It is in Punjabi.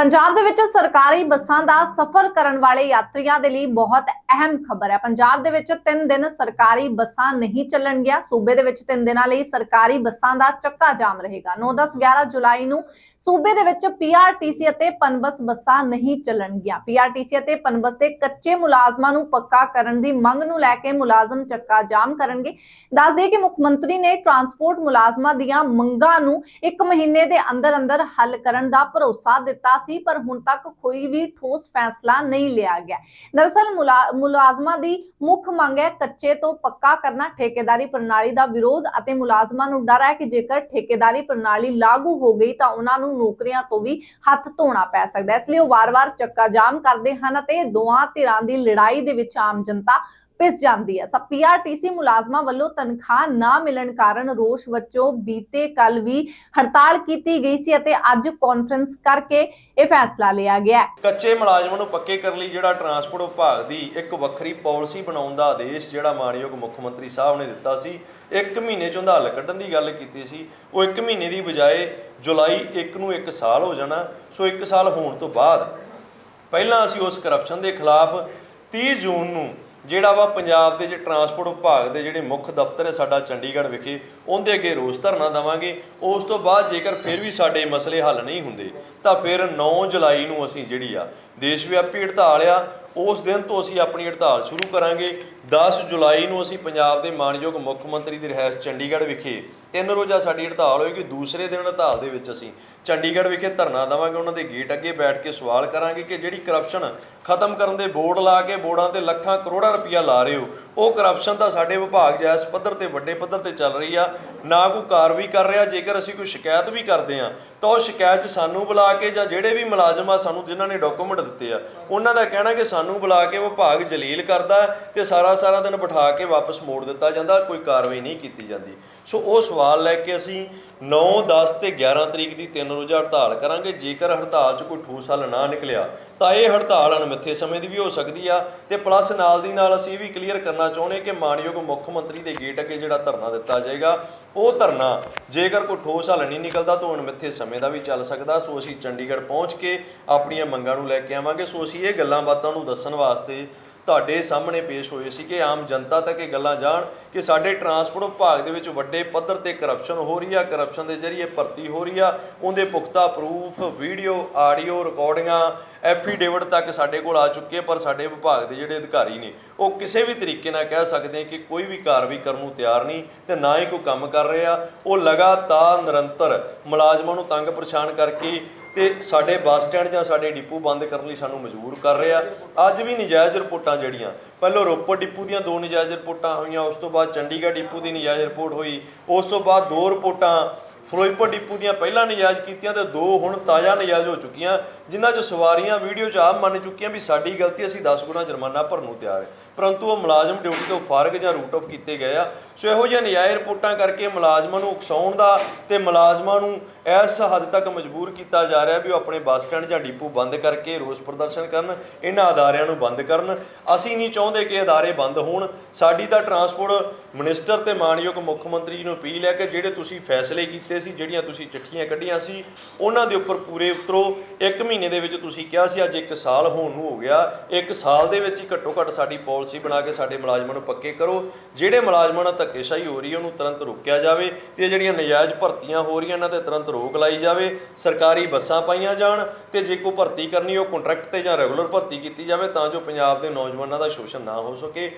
ਪੰਜਾਬ ਦੇ ਵਿੱਚ ਸਰਕਾਰੀ ਬੱਸਾਂ ਦਾ ਸਫ਼ਰ ਕਰਨ ਵਾਲੇ ਯਾਤਰੀਆਂ ਦੇ ਲਈ ਬਹੁਤ ਅਹਿਮ ਖਬਰ ਹੈ। ਪੰਜਾਬ ਦੇ ਵਿੱਚ 3 ਦਿਨ ਸਰਕਾਰੀ ਬੱਸਾਂ ਨਹੀਂ ਚੱਲਣਗੀਆਂ। ਸੂਬੇ ਦੇ ਵਿੱਚ 3 ਦਿਨਾਂ ਲਈ ਸਰਕਾਰੀ ਬੱਸਾਂ ਦਾ ਚੱਕਾ ਜਾਮ ਰਹੇਗਾ। 9 10 11 ਜੁਲਾਈ ਨੂੰ ਸੂਬੇ ਦੇ ਵਿੱਚ ਪੀਆਰਟੀਸੀ ਅਤੇ ਪਨਬਸ ਬੱਸਾਂ ਨਹੀਂ ਚੱਲਣਗੀਆਂ। ਪੀਆਰਟੀਸੀ ਅਤੇ ਪਨਬਸ ਦੇ ਕੱਚੇ ਮੁਲਾਜ਼ਮਾਂ ਨੂੰ ਪੱਕਾ ਕਰਨ ਦੀ ਮੰਗ ਨੂੰ ਲੈ ਕੇ ਮੁਲਾਜ਼ਮ ਚੱਕਾ ਜਾਮ ਕਰਨਗੇ। ਦੱਸ ਦਈਏ ਕਿ ਮੁੱਖ ਮੰਤਰੀ ਨੇ ਟਰਾਂਸਪੋਰਟ ਮੁਲਾਜ਼ਮਾਂ ਦੀਆਂ ਮੰਗਾਂ ਨੂੰ ਇੱਕ ਮਹੀਨੇ ਦੇ ਅੰਦਰ ਅੰਦਰ ਹੱਲ ਕਰਨ ਦਾ ਭਰੋਸਾ ਦਿੱਤਾ ਸੀ। ਪਰ ਹੁਣ ਤੱਕ ਕੋਈ ਵੀ ਠੋਸ ਫੈਸਲਾ ਨਹੀਂ ਲਿਆ ਗਿਆ। ਦਰਅਸਲ ਮੁਲਾਜ਼ਮਾਂ ਦੀ ਮੁੱਖ ਮੰਗ ਹੈ ਕੱਚੇ ਤੋਂ ਪੱਕਾ ਕਰਨਾ। ਠੇਕੇਦਾਰੀ ਪ੍ਰਣਾਲੀ ਦਾ ਵਿਰੋਧ ਅਤੇ ਮੁਲਾਜ਼ਮਾਂ ਨੂੰ ਡਰ ਹੈ ਕਿ ਜੇਕਰ ਠੇਕੇਦਾਰੀ ਪ੍ਰਣਾਲੀ ਲਾਗੂ ਹੋ ਗਈ ਤਾਂ ਉਹਨਾਂ ਨੂੰ ਨੌਕਰੀਆਂ ਤੋਂ ਵੀ ਹੱਥ ਧੋਣਾ ਪੈ ਸਕਦਾ ਇਸ ਲਈ ਉਹ ਵਾਰ-ਵਾਰ ਚੱਕਾ ਜਾਮ ਕਰਦੇ ਹਨ ਅਤੇ ਦੋਹਾਂ ਧਿਰਾਂ ਦੀ ਲੜਾਈ ਦੇ ਵਿੱਚ ਆਮ ਜਨਤਾ ਪਿਸ ਜਾਂਦੀ ਹੈ। ਸਭ ਪੀਆਰਟੀਸੀ ਮੁਲਾਜ਼ਮਾਂ ਵੱਲੋਂ ਤਨਖਾਹ ਨਾ ਮਿਲਣ ਕਾਰਨ ਰੋਸ਼ ਵਜੋਂ ਬੀਤੇ ਕੱਲ ਵੀ ਹੜਤਾਲ ਕੀਤੀ ਗਈ ਸੀ ਅਤੇ ਅੱਜ ਕਾਨਫਰੰਸ ਕਰਕੇ ਇਹ ਫੈਸਲਾ ਲਿਆ ਗਿਆ ਕੱਚੇ ਮੁਲਾਜ਼ਮਾਂ ਨੂੰ ਪੱਕੇ ਕਰਨ ਲਈ ਜਿਹੜਾ ਟਰਾਂਸਪੋਰਟ ਵਿਭਾਗ ਦੀ ਇੱਕ ਵੱਖਰੀ ਪਾਲਿਸੀ ਬਣਾਉਣ ਦਾ ਆਦੇਸ਼ ਜਿਹੜਾ ਮਾਨਯੋਗ ਮੁੱਖ ਮੰਤਰੀ ਸਾਹਿਬ ਨੇ ਦਿੱਤਾ ਸੀ, ਇੱਕ ਮਹੀਨੇ ਚ ਉਹਦਾ ਕੱਢਣ ਦੀ ਗੱਲ ਕੀਤੀ ਸੀ। ਉਹ ਇੱਕ ਮਹੀਨੇ ਦੀ ਬਜਾਏ ਜੁਲਾਈ 1 ਨੂੰ 1 ਸਾਲ ਹੋ ਜਾਣਾ, ਸੋ 1 ਸਾਲ ਹੋਣ ਤੋਂ ਬਾਅਦ ਪਹਿਲਾਂ ਅਸੀਂ ਉਸ ਕਰਪਸ਼ਨ ਦੇ ਖਿਲਾਫ 30 ਜੂਨ ਨੂੰ ਜਿਹੜਾ ਵਾ ਪੰਜਾਬ ਦੇ ਜੇ ਟਰਾਂਸਪੋਰਟ ਵਿਭਾਗ ਦੇ ਜਿਹੜੇ ਮੁੱਖ ਦਫ਼ਤਰ ਹੈ ਸਾਡਾ ਚੰਡੀਗੜ੍ਹ ਵਿਖੇ, ਉਹਦੇ ਅੱਗੇ ਰੋਸ ਧਰਨਾ ਦੇਵਾਂਗੇ। ਉਸ ਤੋਂ ਬਾਅਦ ਜੇਕਰ ਫਿਰ ਵੀ ਸਾਡੇ ਮਸਲੇ ਹੱਲ ਨਹੀਂ ਹੁੰਦੇ, ਤਾਂ ਫਿਰ 9 ਜੁਲਾਈ ਨੂੰ ਅਸੀਂ ਜਿਹੜੀ ਆ ਦੇਸ਼ ਵਿਆਪੀ ਹੜਤਾਲ ਆ, ਉਸ ਦਿਨ ਤੋਂ ਅਸੀਂ ਆਪਣੀ ਹੜਤਾਲ ਸ਼ੁਰੂ ਕਰਾਂਗੇ। 10 ਜੁਲਾਈ ਨੂੰ ਅਸੀਂ ਪੰਜਾਬ ਦੇ ਮਾਨਯੋਗ ਮੁੱਖ ਮੰਤਰੀ ਦੀ ਰਿਹਾਇਸ਼ ਚੰਡੀਗੜ੍ਹ ਵਿਖੇ ਤਿੰਨ ਰੋਜ਼ਾ ਸਾਡੀ ਹੜਤਾਲ ਹੋਏਗੀ। ਦੂਸਰੇ ਦਿਨ ਹੜਤਾਲ ਦੇ ਵਿੱਚ ਅਸੀਂ ਚੰਡੀਗੜ੍ਹ ਵਿਖੇ ਧਰਨਾ ਦੇਵਾਂਗੇ। ਉਹਨਾਂ ਦੇ ਗੇਟ ਅੱਗੇ ਬੈਠ ਕੇ ਸਵਾਲ ਕਰਾਂਗੇ ਕਿ ਜਿਹੜੀ ਕਰਪਸ਼ਨ ਖਤਮ ਕਰਨ ਦੇ ਬੋਰਡ ਲਾ ਕੇ ਬੋਰਡਾਂ ਤੇ ਲੱਖਾਂ ਕਰੋੜਾਂ ਰੁਪਈਆ ਲਾ ਰਹੇ ਹੋ, ਉਹ ਕਰਪਸ਼ਨ ਤਾਂ ਸਾਡੇ ਵਿਭਾਗ ਜੈਸ ਪੱਧਰ ਤੇ ਵੱਡੇ ਪੱਧਰ ਤੇ ਚੱਲ ਰਹੀ ਆ। ਨਾ ਕੋਈ ਕਾਰਵਾਈ ਕਰ ਰਿਹਾ, ਜੇਕਰ ਅਸੀਂ ਕੋਈ ਸ਼ਿਕਾਇਤ ਵੀ ਕਰਦੇ ਆ ਤਾਂ ਉਹ ਸ਼ਿਕਾਇਤ 'ਚ ਸਾਨੂੰ ਬੁਲਾ ਕੇ ਜਾਂ ਜਿਹੜੇ ਵੀ ਮੁਲਾਜ਼ਮ ਆ ਸਾਨੂੰ ਜਿਨ੍ਹਾਂ ਨੇ ਡਾਕੂਮੈਂਟ ਦਿੱਤੇ ਆ, ਉਹਨਾਂ ਦਾ ਕਹਿਣਾ ਕਿ ਸਾਨੂੰ ਬੁਲਾ ਕੇ ਵਿਭਾਗ ਜਲੀਲ ਕਰਦਾ ਤੇ ਸਾਰਾ ਸਾਰਾ ਦਿਨ ਬਿਠਾ ਕੇ ਵਾਪਸ ਮੋੜ ਦਿੱਤਾ ਜਾਂਦਾ, ਕੋਈ ਕਾਰਵਾਈ ਨਹੀਂ ਕੀਤੀ ਜਾਂਦੀ। ਸੋ ਉਹ ਸਵਾਲ ਲੈ ਕੇ ਅਸੀਂ 9 10 ਤੇ 11 ਤਰੀਕ ਦੀ ਤਿੰਨ ਰੋਜ਼ਾ ਹੜਤਾਲ ਕਰਾਂਗੇ। ਜੇਕਰ ਹੜਤਾਲ 'ਚ ਕੋਈ ਠੋਸ ਹੱਲ ਨਾ ਨਿਕਲਿਆ ਤਾਂ ਇਹ ਹੜਤਾਲ ਅਣਮਿੱਥੇ ਸਮੇਂ ਦੀ ਵੀ ਹੋ ਸਕਦੀ ਆ ਤੇ ਪਲੱਸ ਨਾਲ ਦੀ ਨਾਲ ਅਸੀਂ ਇਹ ਵੀ ਕਲੀਅਰ ਕਰਨਾ ਚਾਹੁੰਦੇ ਕਿ ਮਾਨਯੋਗ ਮੁੱਖ ਮੰਤਰੀ ਦੇ ਗੇਟ ਅੱਗੇ ਜਿਹੜਾ ਧਰਨਾ ਦਿੱਤਾ ਜਾਏਗਾ, ਉਹ ਧਰਨਾ ਜੇਕਰ ਕੋਈ ਠੋਸ ਹੱਲ ਨਹੀਂ ਨਿਕਲਦਾ ਤਾਂ ਅਣਮਿੱਥੇ ਸਮੇਂ ਦਾ ਵੀ ਚੱਲ ਸਕਦਾ। ਸੋ ਅਸੀਂ ਚੰਡੀਗੜ੍ਹ ਪਹੁੰਚ ਕੇ ਆਪਣੀਆਂ ਮੰਗਾਂ ਨੂੰ ਲੈ ਕੇ ਆਵਾਂਗੇ। ਸੋ ਅਸੀਂ ਇਹ ਗੱਲਾਂ ਬਾਤਾਂ ਨੂੰ ਦੱਸਣ ਵਾਸਤੇ ਤੁਹਾਡੇ ਸਾਹਮਣੇ ਪੇਸ਼ ਹੋਏ ਸੀ ਕਿ ਆਮ ਜਨਤਾ ਤੱਕ ਇਹ ਗੱਲਾਂ ਜਾਣ ਕਿ ਸਾਡੇ ਟਰਾਂਸਪੋਰਟ ਵਿਭਾਗ ਦੇ ਵਿੱਚ ਵੱਡੇ ਪੱਧਰ ਤੇ ਕਰਪਸ਼ਨ ਹੋ ਰਹੀ ਆ ਕਰਪਸ਼ਨ ਦੇ ਜ਼ਰੀਏ ਭਰਤੀ ਹੋ ਰਹੀ ਆ। ਉਹਦੇ ਪੁਖਤਾ ਪ੍ਰੂਫ ਵੀਡੀਓ ਆਡੀਓ ਰਿਕਾਰਡਿੰਗਾਂ ਐਫੀਡੇਵਿਟ ਤੱਕ ਸਾਡੇ ਕੋਲ ਆ ਚੁੱਕੇ ਪਰ ਸਾਡੇ ਵਿਭਾਗ ਦੇ ਜਿਹੜੇ ਅਧਿਕਾਰੀ ਨੇ, ਉਹ ਕਿਸੇ ਵੀ ਤਰੀਕੇ ਨਾਲ ਕਹਿ ਸਕਦੇ ਕਿ ਕੋਈ ਵੀ ਕਾਰਵਾਈ ਕਰਨ ਨੂੰ ਤਿਆਰ ਨਹੀਂ ਤੇ ਨਾ ਹੀ ਕੋਈ ਕੰਮ ਕਰ ਰਿਹਾ। ਉਹ ਲਗਾਤਾਰ ਨਿਰੰਤਰ ਮੁਲਾਜ਼ਮਾਂ ਨੂੰ ਤੰਗ ਪਰੇਸ਼ਾਨ ਕਰਕੇ ਤੇ ਸਾਡੇ ਬੱਸ ਸਟੈਂਡ ਜਾਂ ਸਾਡੇ ਡਿਪੂ ਬੰਦ ਕਰਨ ਲਈ ਸਾਨੂੰ ਮਜਬੂਰ ਕਰ ਰਿਹਾ। ਅੱਜ ਵੀ ਨਜਾਇਜ਼ ਰਿਪੋਰਟਾਂ ਜਿਹੜੀਆਂ, ਪਹਿਲਾਂ ਰੋਪੜ ਡਿਪੂ ਦੀਆਂ ਦੋ ਨਜਾਇਜ਼ ਰਿਪੋਰਟਾਂ ਹੋਈਆਂ, ਉਸ ਤੋਂ ਬਾਅਦ ਚੰਡੀਗੜ੍ਹ ਡਿਪੂ ਦੀ ਨਜਾਇਜ਼ ਰਿਪੋਰਟ ਹੋਈ, ਉਸ ਤੋਂ ਬਾਅਦ ਦੋ ਰਿਪੋਰਟਾਂ ਫਿਰੋਜ਼ਪੁਰ ਡਿਪੂ ਦੀਆਂ ਪਹਿਲਾਂ ਨਜਾਇਜ਼ ਕੀਤੀਆਂ ਤੇ ਦੋ ਹੁਣ ਤਾਜ਼ਾ ਨਜਾਇਜ਼ ਹੋ ਚੁੱਕੀਆਂ, ਜਿਨ੍ਹਾਂ 'ਚ ਸਵਾਰੀਆਂ ਵੀਡੀਓ 'ਚ ਆਪ ਮੰਨ ਚੁੱਕੀਆਂ ਵੀ ਸਾਡੀ ਗਲਤੀ ਅਸੀਂ 10 ਗੁਣਾ ਜੁਰਮਾਨਾ ਭਰਨ ਨੂੰ ਤਿਆਰ ਹੈ। ਪਰੰਤੂ ਉਹ ਮੁਲਾਜ਼ਮ ਡਿਊਟੀ ਤੋਂ ਫਾਰਗ ਜਾਂ ਰੂਟ ਆਫ ਕੀਤੇ ਗਏ ਆ, ਸੋ ਇਹੋ ਜਿਹੀਆਂ ਨਜਾਇਜ਼ ਰਿਪੋਰਟਾਂ ਕਰਕੇ ਮੁਲਾਜ਼ਮਾਂ ਨੂੰ ਉਕਸਾਉਣ ਦਾ ਤੇ ਮੁਲਾਜ਼ਮਾਂ ਨੂੰ ਇਸ ਹੱਦ ਤੱਕ ਮਜਬੂਰ ਕੀਤਾ ਜਾ ਰਿਹਾ ਵੀ ਉਹ ਆਪਣੇ ਬੱਸ ਸਟੈਂਡ ਜਾਂ ਡਿਪੂ ਬੰਦ ਕਰਕੇ ਰੋਸ ਪ੍ਰਦਰਸ਼ਨ ਕਰਨ, ਇਹਨਾਂ ਅਦਾਰਿਆਂ ਨੂੰ ਬੰਦ ਕਰਨ। ਅਸੀਂ ਨਹੀਂ ਚਾਹੁੰਦੇ ਕਿ ਅਦਾਰੇ ਬੰਦ ਹੋਣ। ਸਾਡੀ ਤਾਂ ਟਰਾਂਸਪੋਰਟ ਮਿਨਿਸਟਰ ਤੇ ਮਾਨਯੋਗ ਮੁੱਖ ਮੰਤਰੀ ਜੀ ਨੂੰ ਅਪੀਲ ਹੈ ਕਿ ਜਿਹੜੇ ਤੁਸੀਂ ਫੈਸਲੇ ਕੀਤੇ ਸੀ, ਜਿਹੜੀਆਂ ਤੁਸੀਂ ਚਿੱਠੀਆਂ ਕੱਢੀਆਂ ਸੀ, ਉਹਨਾਂ ਦੇ ਉੱਪਰ ਪੂਰੇ ਉਤਰੋ। ਇੱਕ ਮਹੀਨੇ ਦੇ ਵਿੱਚ ਤੁਸੀਂ ਕਿਹਾ ਸੀ, ਅੱਜ ਇੱਕ ਸਾਲ ਹੋਣ ਨੂੰ ਹੋ ਗਿਆ। ਇੱਕ ਸਾਲ ਦੇ ਵਿੱਚ ਹੀ ਘੱਟੋ ਘੱਟ ਸਾਡੀ ਪਾਲਿਸੀ ਬਣਾ ਕੇ ਸਾਡੇ ਮੁਲਾਜ਼ਮਾਂ ਨੂੰ ਪੱਕੇ ਕਰੋ। ਜਿਹੜੇ ਮੁਲਾਜ਼ਮਾਂ ਨਾਲ ਧੱਕੇਸ਼ਾਹੀ ਹੋ ਰਹੀ ਹੈ, ਉਹਨੂੰ ਤੁਰੰਤ ਰੋਕਿਆ ਜਾਵੇ ਤੇ ਜਿਹੜੀਆਂ ਨਜਾਇਜ਼ ਭਰਤੀਆਂ ਹੋ ਰਹੀਆਂ, ਇਹਨਾਂ ਤੇ ਤੁਰੰਤ ਰੋਕ ਲਾਈ ਜਾਵੇ, ਸਰਕਾਰੀ ਬੱਸਾਂ ਪਾਈਆਂ ਜਾਣ ਤੇ ਜੇ ਕੋਈ ਭਰਤੀ ਕਰਨੀ, ਉਹ ਕੰਟਰੈਕਟ ਤੇ ਜਾਂ ਰੈਗੂਲਰ ਭਰਤੀ ਕੀਤੀ ਜਾਵੇ ਤਾਂ ਜੋ ਪੰਜਾਬ ਦੇ ਨੌਜਵਾਨਾਂ ਦਾ ਸ਼ੋਸ਼ਣ ਨਾ ਹੋ ਸਕੇ।